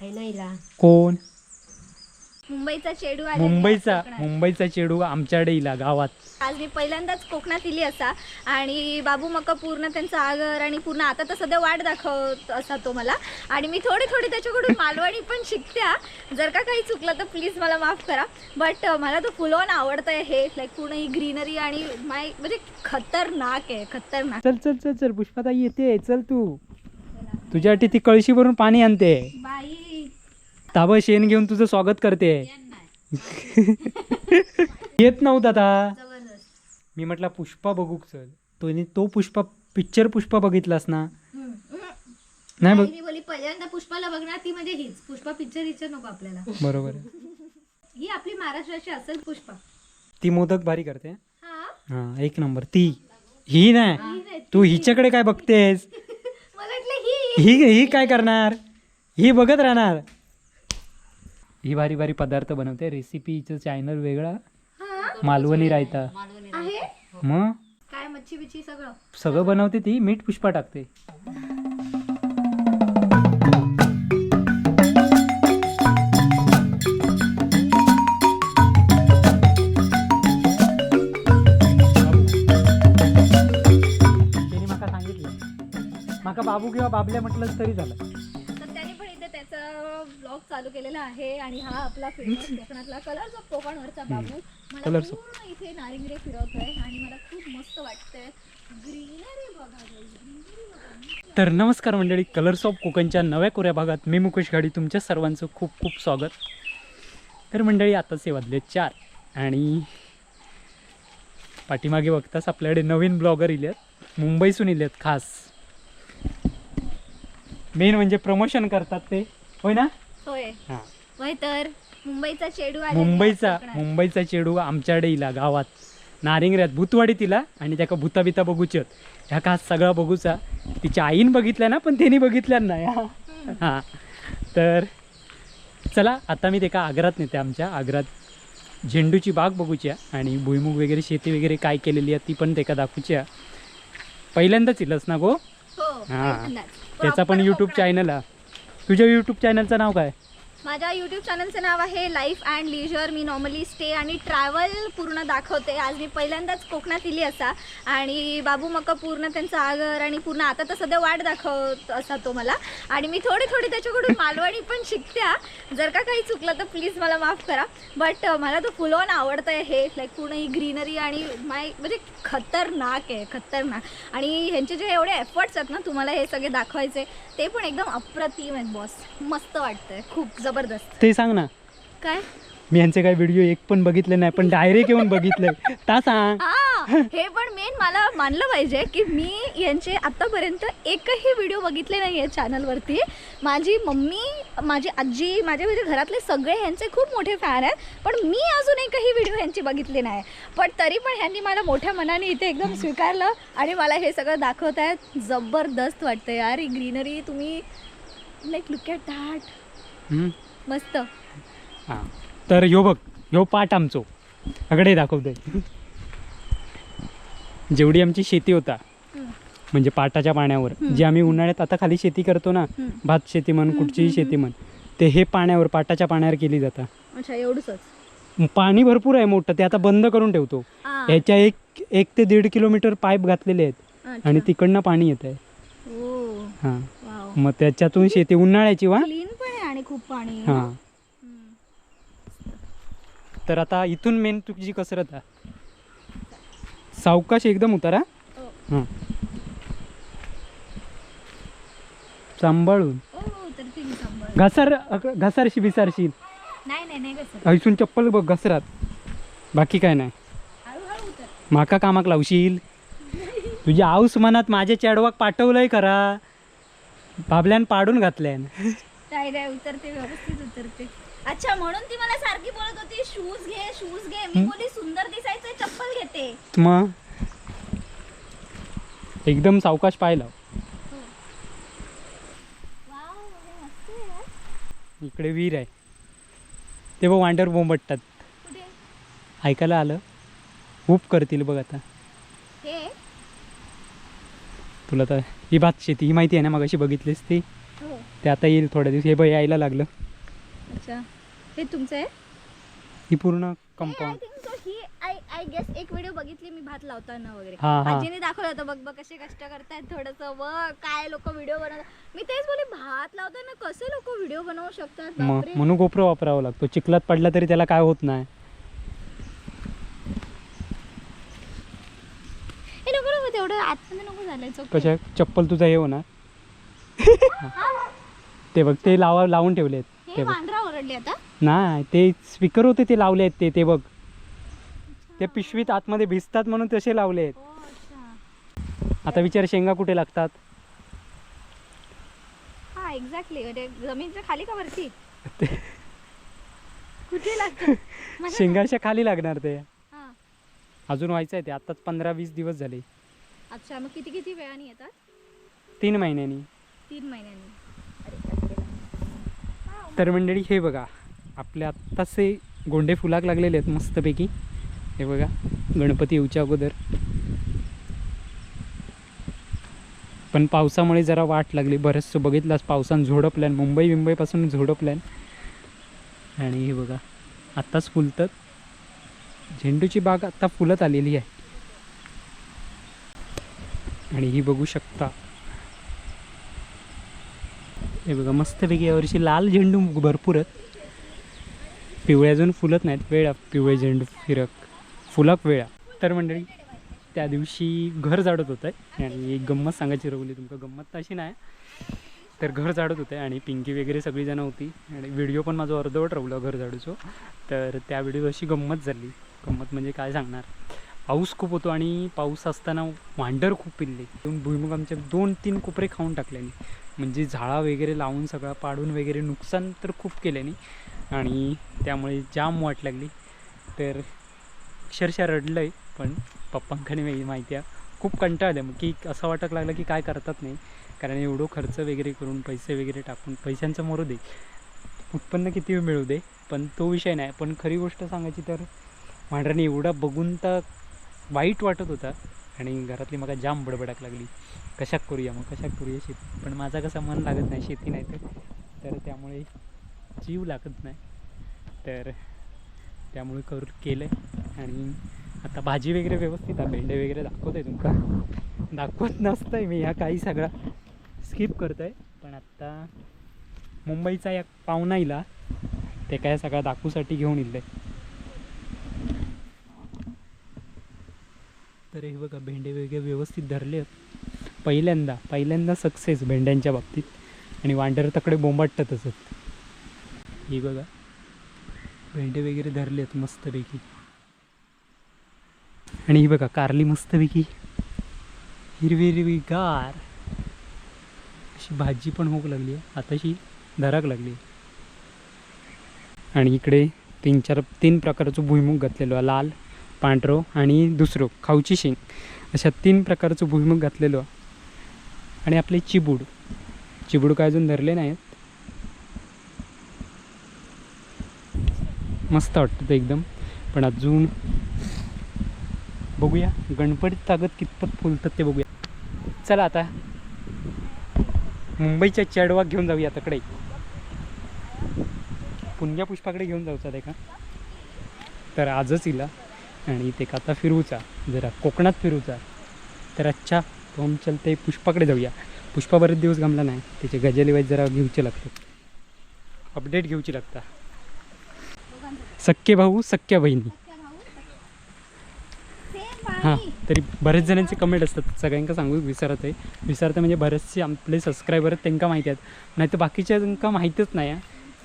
आहे ना हिला कोण? मुंबईचा चेडू आलेला आहे मुंबईचा कोकणात. मुंबईचा चेडू आमच्याकडे इला गावात. आज मी पहिल्यांदाच कोकणात इली असा. आणि बाबू मका पूर्ण त्यांचा आगर आणि पूर्ण आता तर सध्या वाट दाखवत असा तो मला. आणि मी थोडी थोडी त्याच्याकडून मालवणी पण शिकते हा. जर का काही चुकलं तर प्लीज मला माफ करा. बट मला तो फुलवून आवडतं हे लाईक पूर्ण ही ग्रीनरी आणि माय म्हणजे खतरनाक आहे खतरनाक. चल चल चल चल पुष्पाताई येते चल तू. तुझ्यासाठी ती कळशी भरून पाणी आणते. बाई ताबं शेण घेऊन तुझं स्वागत करते. येत नव्हता आता. मी म्हटलं पुष्पा बघू चल. तो तो पुष्पा पिक्चर पुष्पा बघितलास ना. नाही बघ. आई मी बोली पहिल्यांदा पुष्पाला बघणार ती म्हणजे हीच. पुष्पा पिक्चर हिचं नको आपल्याला. बरोबर. ही आपली महाराष्ट्राची असेल पुष्पा. ती मोदक भारी करते. हा? हा एक नंबर. ती. ही नाही. तू. हिच्याकडे काय बघतेस? ही ही काय करणार? ही बघत राहणार. ही भारी भारी पदार्थ बनवते. रेसिपीचं चॅनल वेगळा. हा? मालवणी रायता. आहे? मग? काय मच्छी बिच्छी सगळं? सगळं बनवते ती. मीठ पुष्पा टाकते. त्यांनी माका सांगितलं. माका बाबू किंवा बाबल्या म्हटलं तरी झालं. चालू केलेला आहे आणि हा आपला फेमस कोकणातला कलर्स ऑफ कोकणवरचा बाबू. मला पूर्ण इथे नारिंगरे फिरवतोय आणि मला खूप मस्त वाटतंय. ग्रीनरी बघा ग्रीनरी बघा. तर नमस्कार मंडळी कलर्स ऑफ कोकणच्या नव्या कोऱ्या भागात मी मुकेश गाडी तुमच्या सर्वांचं खूप खूप स्वागत. तर मंडळी आताचे वाजले चार आणि पाठीमागे बघताच आपल्याकडे नवीन ब्लॉगर इलेत मुंबईसून इलेत खास. मेन म्हणजे प्रमोशन करतात ते. होय ना? होय हां. तर मुंबईचा चेडू मुंबईचा कोकणात. मुंबईचा चेडू आमच्याकडे इला गावात. नारिंगऱ्यात भूतवाडी तिला आणि त्याका भूता बिता बघूच्यात ह्या का सगळा बघूचा. तिच्या आईन बघितल्या ना पण त्यांनी बघितल्या नाही. हा. हां. तर चला आता मी त्याका आग्रात नेते आमच्या. आग्रात झेंडूची बाग बघूची आहे आणि भुईमुग वगैरे शेती वगैरे काय केलेली आहे ती पण त्याका दाखवूची आहे पहिल्यांदाच इलस ना गो? हो हां. पहिल्यांदाच. त्याचा पण Proper यूट्यूब कोकणात. चॅनल आहे तुझ्या यूट्यूब चॅनलचं नाव काय? माझ्या यूट्यूब चॅनलचं नाव आहे लाईफ अँड लिजर मी नॉर्मली स्टे आणि ट्रॅव्हल पूर्ण दाखवते. आज मी पहिल्यांदाच कोकणात इली असा. आणि बाबू मका पूर्ण त्यांचा आगर आणि पूर्ण आता तर सध्या वाट दाखवत असा तो मला. आणि मी थोडी थोडी त्याच्याकडून मालवणी पण शिकते जर का काही चुकलं तर प्लीज मला माफ करा. बट मला तो फुलवून आवडतं हे. लाईक पूर्ण ही ग्रीनरी आणि माय म्हणजे खतरनाक आहे खतरनाक. आणि ह्यांचे जे एवढे एफर्ट्स आहेत ना तुम्हाला हे सगळे दाखवायचे ते पण एकदम अप्रतिम आहेत बॉस मस्त वाटतंय. खूप जबरदस्त. ते सांग ना. काय? मी यांचे काय व्हिडिओ एक पण बघितले नाही पण डायरेक्ट येऊन बघितलंय ता सांग. हा हे पण मेन मला मानलं पाहिजे की मी यांचे आतापर्यंत एकही व्हिडिओ बघितले नाही आहे चॅनलवरती माझी मम्मी माझी आजी माझे म्हणजे घरातले सगळे ह्यांचे खूप मोठे फॅन आहेत पण मी अजून एकही व्हिडिओ ह्यांची बघितले नाही. पण तरी पण ह्यांनी मला मोठ्या मनाने इथे एकदम स्वीकारलं आणि मला हे सगळं दाखवत आहेत जबरदस्त वाटतं यार ही ग्रीनरी तुम्ही like look at that hmm. मस्त. हां. तर ह्यो बघ ह्यो पाठ आमचो. अकडे दाखवतोय जेवढी आमची शेती होता हम्म. म्हणजे पाटाच्या पाण्यावर हम्म. जी आम्ही उन्हाळ्यात आता खाली शेती करतो ना हम्म. भात शेती म्हण कुठचीही शेती म्हण ते हे पाण्यावर पाटाच्या पाण्यावर केली जातं. अच्छा एवढंच पाणी भरपूर आहे मोठं ते आता बंद करून ठेवतो. ह्याच्या एक एक ते दीड किलोमीटर पाईप घातलेले आहेत आणि तिकडनं पाणी येत आहे हो. मग त्याच्यातून शेती उन्हाळ्याची वा? क्लीन आहे आणि खूप पाणी. आहे. हां. हम्म. तर आता इथून मेन तुझी कसरत आहे? सावकाश एकदम उतारा. हो. हां. सांभाळून. ओ, तर ते मी सांभाळ. घसार अग- घसारशी बिसारशील नाही नाही नाही कसं ऐसून चप्पल बघ घसरात. बाकी काय नाही. हळूहळू उतर. माका कामाक लावशील? तुझ्या आऊस मनात माझ्या चॅडवाक पाठवलंय खरा. बाबल्यान पाडून घातल्यान. नाही उतरते व्यवस्थित उतरते. अच्छा म्हणून ती मला सारखी बोलत होती शूज घे शूज घे. मी बोली सुंदर दिसायचं चप्पल घेते. मग? एकदम सावकाश पाहिलं. वाव हे. इकडे विहीर आहे. ते बघ वांडर बोंबटतात ऐकायला आलं? खूप करतील बघ आता. हे? तुला तर ही भात शेती ही माहिती आहे ना मग अशी बघितलीस ती? ते आता येईल थोड्या दिवस. हे बघ यायला लागलं. अच्छा. हे तुमचं आहे? ही पूर्ण कंपाऊंड थिंक सो ही आय आय गेस एक व्हिडिओ बघितली मी भात लावताना वगैरे. हा, हा. आजीने दाखवलं होतं बघ बघ कसे कष्ट करतायत थोडस व काय लोक व्हिडिओ बनवतात. मी तेच बोले भात लावताना कसे लोक व्हिडिओ बनवू शकतात? मग बापरे. म्हणून गोप्रो वापरावा लागतो. चिखलात पडला तरी त्याला काय होत नाही. हे नको नको तेवढं आतमध्ये नको झालंय चौक कशा? चप्पल तुझा हे होणार. ते बघ ते लावा लावून ठेवलेत. हे ते बघ. वांढरा ओरडले आता? नाही ते स्पीकर होते ते लावले आहेत ते ते बघ. ते पिशवीत आतमध्ये भिजतात म्हणून तसे लावले आहेत. अच्छा. आता विचार शेंगा कुठे लागतात? हा एक्झॅक्टली म्हणजे जमीनच्या खाली का वरती? कुठे लागतं मला शेंगा अशा खाली लागणार ते. हा. अजून व्हायचं आहे ते. आताच पंधरा वीस दिवस झाले. अच्छा मग किती किती वेळाने येतात? तीन महिन्यांनी. तीन महिन्यांनी. हा, तर मंडळी हे बघा आपले आत्ताचे गोंडे फुलाक लागलेले आहेत मस्तपैकी. हे बघा गणपती येऊच्या अगोदर. पण पावसामुळे जरा वाट लागली. बरंचसं बघितलंच पावसानं झोडपल्यान मुंबई बिंबईपासून झोडपल्यान आणि हे बघा आत्ताच फुलतात. झेंडूची बाग आत्ता फुलत आलेली आहे. आणि ही बघू शकता हे बघा मस्तपैकी यावर्षी लाल झेंडू भरपूर आहेत. पिवळे अजून फुलत नाहीत. वेळा पिवळे झेंडू फिरक फुलक वेळा तर मंडळी त्या दिवशी घर जाडत होतं आहे आणि एक गंमत सांगायची रवली तुमका गंमत तर अशी नाही. तर घर झाडत होते आणि पिंकी वगैरे सगळीजणं होती. आणि व्हिडिओ पण माझं अर्धवट रवला घर झाडूचो. तर त्या व्हिडिओ अशी गंमत झाली. गंमत म्हणजे काय सांगणार? पाऊस खूप होतो आणि पाऊस असताना वांडर खूप पिल्ले. दोन भुईमुग आमच्या दोन तीन कोपरे खाऊन टाकल्याने म्हणजे झाडा वगैरे लावून सगळं पाडून वगैरे नुकसान तर खूप केल्याने. आणि त्यामुळे जाम वाट लागली. तर अक्षरशः रडलं आहे पण पप्पांकडे माहिती माहिती आहे. खूप कंटाळलं मग की असं वाटत लागलं की काय करतात नाही. कारण एवढं खर्च वगैरे करून पैसे वगैरे टाकून पैशांचं मरू दे. उत्पन्न किती मिळू दे पण तो विषय नाही. पण खरी गोष्ट सांगायची तर मांढराने एवढा बघून तर वाईट वाटत होता. आणि घरातली मला जाम बडबडाक लागली. कशाक करूया मग? कशाक करूया शेती? पण माझा कसं मन लागत नाही शेती नाही तर. तर त्यामुळे जीव लागत नाही. तर त्यामुळे करू केलं आहे आणि आता भाजी वगैरे व्यवस्थित आहे. भेंडे वगैरे दाखवत आहे तुमका. दाखवत नसतंय मी ह्या काही सगळा स्किप करत आहे पण आत्ता मुंबईचा एक पाहुणा इला ते काय सगळा दाखवूसाठी घेऊन इले तर हे बघा भेंडे वगैरे व्यवस्थित धरले आहेत. पहिल्यांदा पहिल्यांदा सक्सेस भेंड्यांच्या बाबतीत. आणि वांडर तकडे बोंबाटतातच ही बघा भेंडे वगैरे धरले आहेत मस्तपैकी. आणि ही बघा कारली मस्तपैकी. हिरवी हिरवी गार. अशी भाजी पण होऊक लागली आहे. आताशी धराक लागली आणि इकडे तीन चार तीन प्रकारचं भुईमुग घातलेलो आहे लाल. पांढरो आणि दुसरो खाऊची शेंग अशा तीन प्रकारचं भुईमुग घातलेलो आणि आपले चिबूड. चिबूड काय अजून धरले नाहीत. मस्त वाटतं ते एकदम. पण अजून बघूया. गणपती ताकद कितपत फुलतात ते बघूया. चला आता. मुंबईच्या चेडवाक घेऊन जाऊया तकडे पुण्या पुष्पाकडे घेऊन जाऊचा ते का तर आजच इला. आणि ते आता फिरूचा जरा कोकणात फिरूचा तर अच्छा तो हम चलते पुष्पाकडे जाऊया. पुष्पा बरेच दिवस गमला नाही त्याचे गजलीवाईज जरा घेऊचे लागतात अपडेट घेऊची लागता. सख्खे भाऊ सख्या बहिणी. हां तरी बरेच जणांचे कमेंट असतात. सगळ्यांका सांगू विसरत आहे. विसरत म्हणजे बरेचसे आपले सबस्क्रायबर आहेत त्यांना माहिती आहेत. नाही तर बाकीच्या त्यांना माहीतच नाही आहे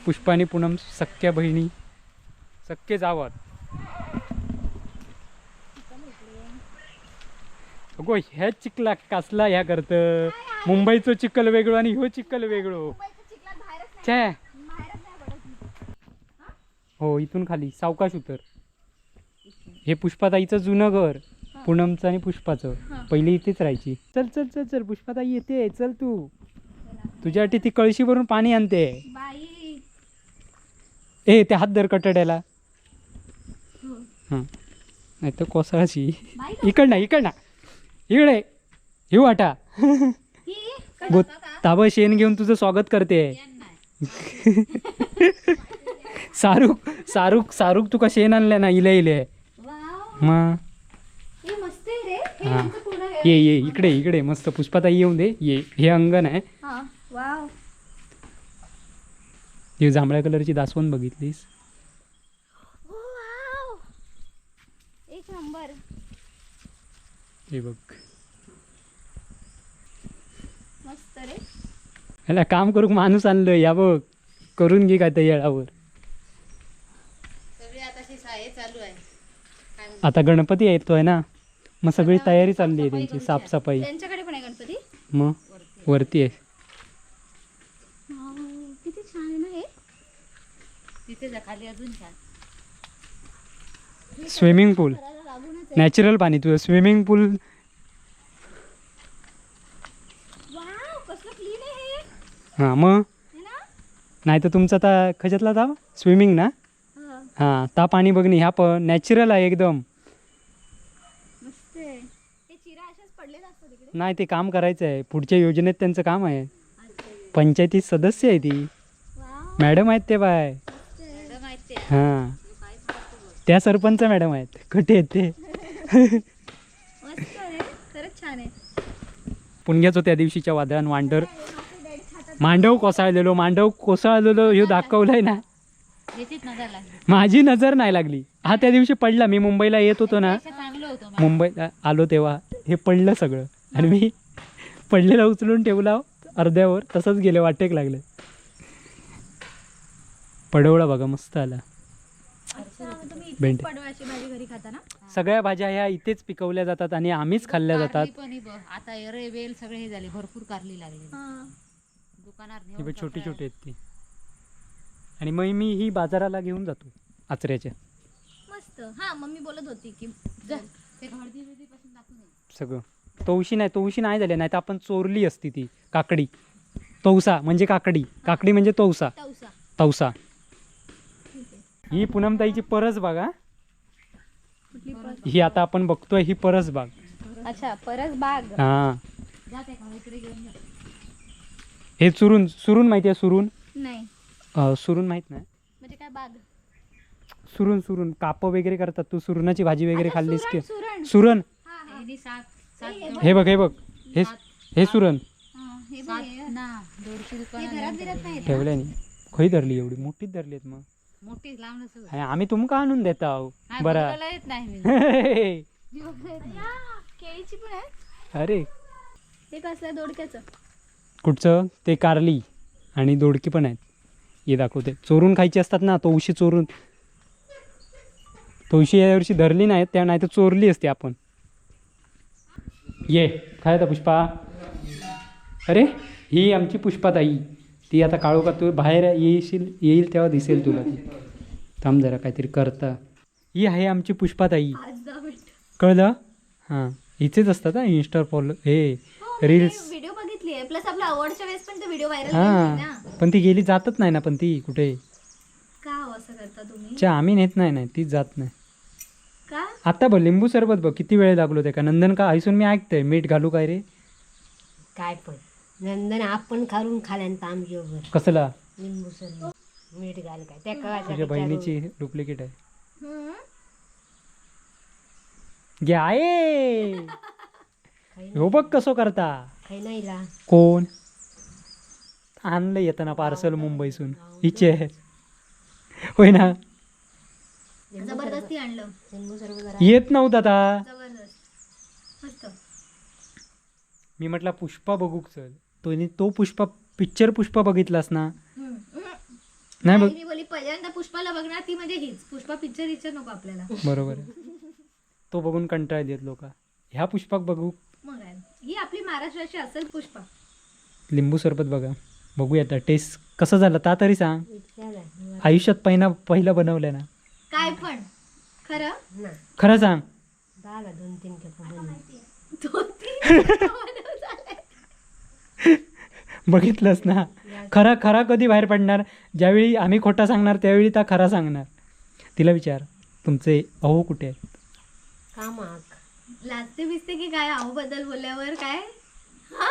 पुष्पा आणि पूनम सख्या बहिणी सख्खे जावत अगो ह्या चिखला कसला ह्या करतं? मुंबईचं चिखल वेगळं आणि ह्यो चिखल वेगळं. छे. हो इथून खाली. सावकाश उतर. हे पुष्पाताईचं जुनं घर. पूनमचं आणि पुष्पाचं. पहिली इथेच राहायची. चल चल चल चल. पुष्पाताई येते. चल तू. तुझ्यासाठी ती कळशी भरून पाणी आणते. ए ते हात धर कटड्याला. हो. हां. नाही तर कोसळाची बाई इकड ना इकड ना इकडे येऊ वाटा गो ताबं शेण घेऊन तुझं स्वागत करते. सारूक सारूक सारूक तुका शेण आणलं ना इले इले. मग हे ये ये इकडे इकडे मस्त. पुष्पाताई येऊन दे. ये हे अंगण आहे. हा ही जांभळ्या कलरची दासवण बघितलीस ओ वाव एक नंबर हे बघ. मस्त रे. ह्याला काम करूक माणूस आणलं या बघ. करून घे काय त्या येळावर सगळी आता चालू आहे. काय म्हणतात? आता गणपती येतोय ना. मग सगळी तयारी चालली आहे त्यांची साफसफाई. त्यांच्याकडे पण आहे गणपती? मग? वरती. आहे. वाव, किती छान आहे ना हे. तिथे जा खाली अजून छान. स्विमिंग पूल नॅचरल पाणी तुझं स्विमिंग पूल. वाव कसलं क्लीन आहे हे. हां मग? नाही तर तुमचं आता कशातला जाव स्विमिंग ना? हा, हां ता पाणी बघणी ह्या पण नॅचरल आहे एकदम. मस्त आहे. हे चिरा अशाच पडलेला असतो तिकडे नाही ते काम करायचं आहे. पुढच्या योजनेत त्यांचं काम आहे. पंचायती सदस्य आहे ती. मॅडम आहेत ते बाय. हां. त्या सरपंच मॅडम आहेत. कुठे आहेत ते पुणग्याचो त्या दिवशीच्या वादळान वांडर मांडव कोसळलेलो मांडव कोसळलेलो ह्यो दाखवलाय ना. माझी नजर नाही लागली. हा त्या दिवशी पडला. मी मुंबईला येत होतो ना. पेक्षा चांगलं होतं मा- मुंबईत आलो तेव्हा. हे पडलं सगळं. आणि मी पडलेलं उचलून ठेवला अर्ध्यावर. तसंच गेलं. वाटेक लागलं. पडवळा बघा. मस्त आला अच्छा, मग तुम्ही इथेच भेंडे. पडवळाची भाजी घरी खाता ना सगळ्या भाज्या ह्या इथेच पिकवल्या जातात आणि आम्हीच खाल्ल्या जातात. कारली पण ही बघ आता एरे वेल सगळे हे झाले भरपूर कारली लागली हा. दुकानात हे नेऊन बघ छोटी. छोटी आहेत ती. आणि मग मी ही बाजाराला घेऊन जातो आचऱ्याच्या. मस्त. हा मम्मी बोलत होती की जा. ते हळदी बिळदी पासून टाकून दे. सगळं. तवशी नाही तवशी नाही झाली नाही तर आपण चोरली असती ती काकडी. तवसा म्हणजे काकडी. काकडी म्हणजे तवसा तवसा तवसा ही पूनमताईची परस बाग हा? ही आता आपण बघतोय ही परस बाग. अच्छा परस बाग. हा. हे सुरून सुरून माहिती आहे सुरून? नाही. अं, सुरून माहीत नाही. म्हणजे काय बाग? सुरून सुरून. काप वगैरे करतात तू सुरणाची भाजी वगैरे खाल्लीस की? सुरण. हा हा. हे हे बघ हे बघ. हे हे सुरण. हा, हे बघ. हे. हे घरात बिरात नाही? ठेवल्या नाही खई धरली एवडी मोठीच धरली आहेत मग. मोठी लांब नसत आणि आम्ही तुमका आणून देता आहो. नाही बरा. येत नाही मी. नाही. केळीची पण आहे अरे. हे कसलं दोडक्याचं? कुठचं? ते कारली आणि दोडकी पण आहेत. हे दाखवते चोरून खायची असतात ना तवशी चोरून. तवशी या वर्षी धरली नाहीत त्या नाही तर चोरली असते आपण. ये काय आता पुष्पा. अरे ही आमची पुष्पाताई. ती आता काळू का तू बाहेर येशील येईल तेव्हा दिसेल तुला ती. थांब जरा काहीतरी करता. ही आहे आमची पुष्पाताई. कळलं? हां. इथेच असतात हा इंस्टा फॉलो हे रील्स व्हिडिओ बघितली आहे प्लस आपल्या आवडच्या वेळेस पण ते व्हिडिओ व्हायरल हां. ना. पण ती गेली जातच नाही ना पण ती कुठे? का हो असं करता तुम्ही? च्या आम्ही नेत नाही नाही तीच जात नाही. का? आता बघ लिंबू सरबत बघ किती वेळ लागलो ते का? नंदन का ऐसून मी ऐकतंय मीठ घालू काय रे? काय पण. नंदन आपण खालून खाल्यान बरोबर कसला? लिंबू सरबत मीठ घाल काय? त्या कळायचं तुझ्या बहिणीची डुप्लिकेट आहे. घ्या आहे हो बघ कसं करता. खाई नाही ला. कोण? आणलं येताना पार्सल मुंबईसून. हिचे होय ना? जबरदस्ती आणलं. लिंबू सरबत जरा येत नव्हता आता. जबरदस्त. मस्त. मी म्हटलं पुष्पा बघू चल. तो तो पुष्पा पिक्चर पुष्पा बघितलास ना. नाही बघ मी बोली पहिल्यांदा पुष्पाला बघणार ती म्हणजे हीच. पुष्पा पिक्चर पिक्चर नको आपल्याला. बरोबर आहे. तो बघून कंटाळ देत लोक. ह्या पुष्पाक बघू. मग ही आपली महाराष्ट्राची असेल पुष्पा. लिंबू सरबत बघा. बघूया आता. टेस्ट कसं झालं ता तरी सांग. आयुष्यात पहिला पहिला बनवलं ना. काय पण. खरं? ना खरं सांग. दोन तीन दोन तीन बघितलंस ना? खरा खरा कधी बाहेर पडणार? ज्यावेळी आम्ही खोटा सांगणार त्यावेळी ता खरा सांगणार. तिला विचार तुमचे अहो कुठे आहेत? कामाक लाजते बिजते की काय? आहो बद्दल बोलल्यावर काय? हा?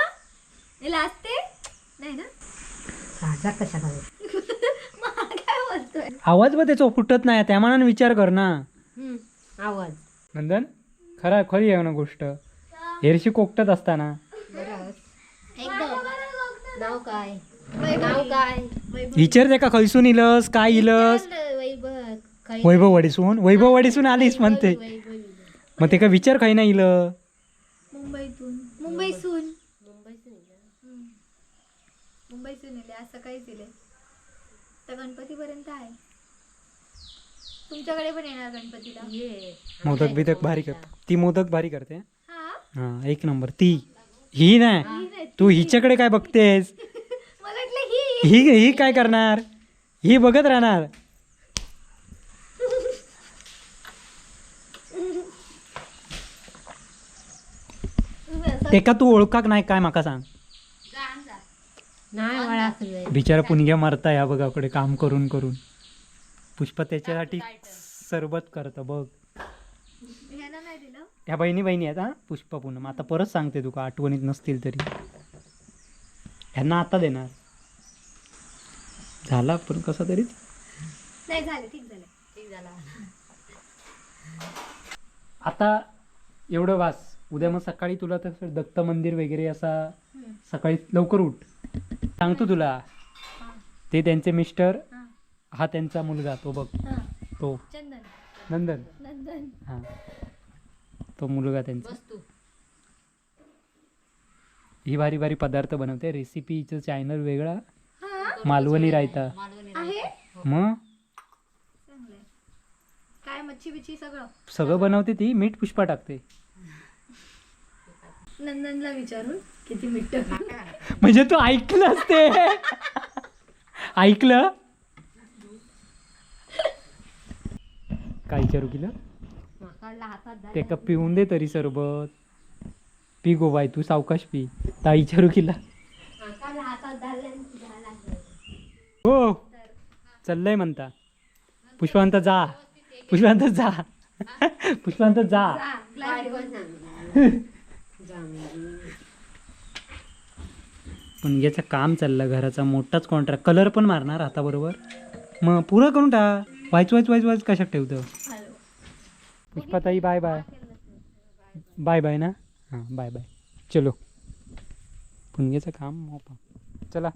हे लाजते? नाही ना? साजा कशा मग काय बोलतोय? आवाज बघ त्याचा फुटत नाही. त्या मनाने विचार कर ना. आवाज. नंदन खरा खरी आहे ना गोष्ट. हेरशी कोकटत असताना. एकदम नाव काय? नाव काय? विचार ते का खैसून इलस? काय इलस? वैभव काय वैभव वडीसून वैभव वडीसून आलीस म्हणते. वैभव मग ते का विचार काही नाही इलं. मुंबईतून. मुंबईसून. मुंबईचं नाही ना. मुंबईसून येले आज सकाळीच येले तर गणपतीपर्यंत आहे. तुमच्याकडे पण येणार गणपतीला? ये मोदक बिदक भारी करते. ती मोदक भारी करते. हा? हा एक नंबर. ती. ही नाही. तू हिच्याकडे काय बघतेस? ही ही ही काय करणार? ही बघत राहणार. असं ते का तू ओळखाक नाही काय माका सांग? नाही बिचारा पुणग्या मारता या बघाकडे काम करून करून. पुष्पा त्याच्यासाठी सरबत करतं बघ. ह्या बहिणी बहिणी आहेत हा? पुष्पा पूनम. आता परत सांगते तुका आठवणीत नसतील तरी. ह्यांना आता देणार. झाला पण कसा तरी? नाही झाले ठीक झाले. ठीक झाला. आता एवढं वास. उद्या मग सकाळी तुला तर दत्त मंदिर वगैरे असा सकाळी लवकर उठ. सांगतो तुला. ते त्यांचे मिस्टर हा. त्यांचा मुलगा तो बघ. तो. चंदन. नंदन. नंदन. हा. तो मुलगा त्यांचा. वस्तू. ही भारी भारी पदार्थ बनवते. रेसिपीचं चॅनल वेगळा. हा? मालवणी रायता. आहे? मग? काय मच्छी बिच्छी सगळं? सगळं बनवते ती. मीठ पुष्पा टाकते. नंदनला विचारून किती मीठ म्हणजे तू ऐकलंच ते ऐकलं? काय विचारू केलं हातात ते का पिऊन दे तरी सरबत. पी गो बाय तू सावकाश पी. ता विचारू केला माकडला हातात धरलं झाला हो. चाललंय म्हणता. पुष्पांत जा. पुष्पांत जा. पुष्पांत जा. पण याचं काम चाललं. घराचा मोठाच कॉन्ट्रॅक्ट कलर पण मारणार हाताबरोबर मग पुरं करून टाक. वाईच वाईच वाईच वाईच कशात ठेवतं? Pushpatai bye bye bye bye ना? हां बाय बाय चलो. पुणगेचं काम मोपा. चला.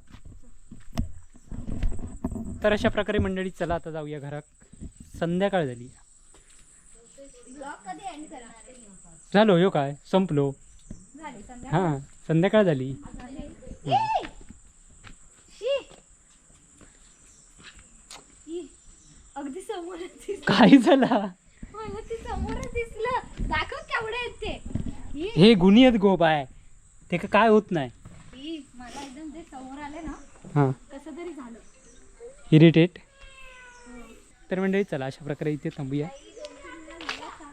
तर अशा प्रकारे मंडळी चला आता जाऊया घरात. संध्याकाळ झाली. झालो यो काय? संपलो. हां संध्याकाळ झाली. काय झाला? समोरच दिसलं. दाखव केवढे आहेत ते. ई! हे गुन्हे आहेत गोप आहे ते काय होत नाही. ई! मला एकदम ते समोर आले ना हां. कसं तरी झालं. इरिटेट तर मंडळी चला अशा प्रकारे इथे थांबूया.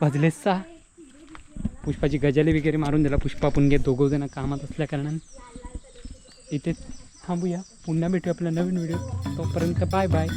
वाजले सहा. पुष्पाची गजाली वगैरे मारून दिला. पुष्पा पुणगे दोघं जण कामात असल्या कारणाने. इथे थांबूया. पुन्हा भेटूया आपल्या नवीन व्हिडिओ तोपर्यंत बाय बाय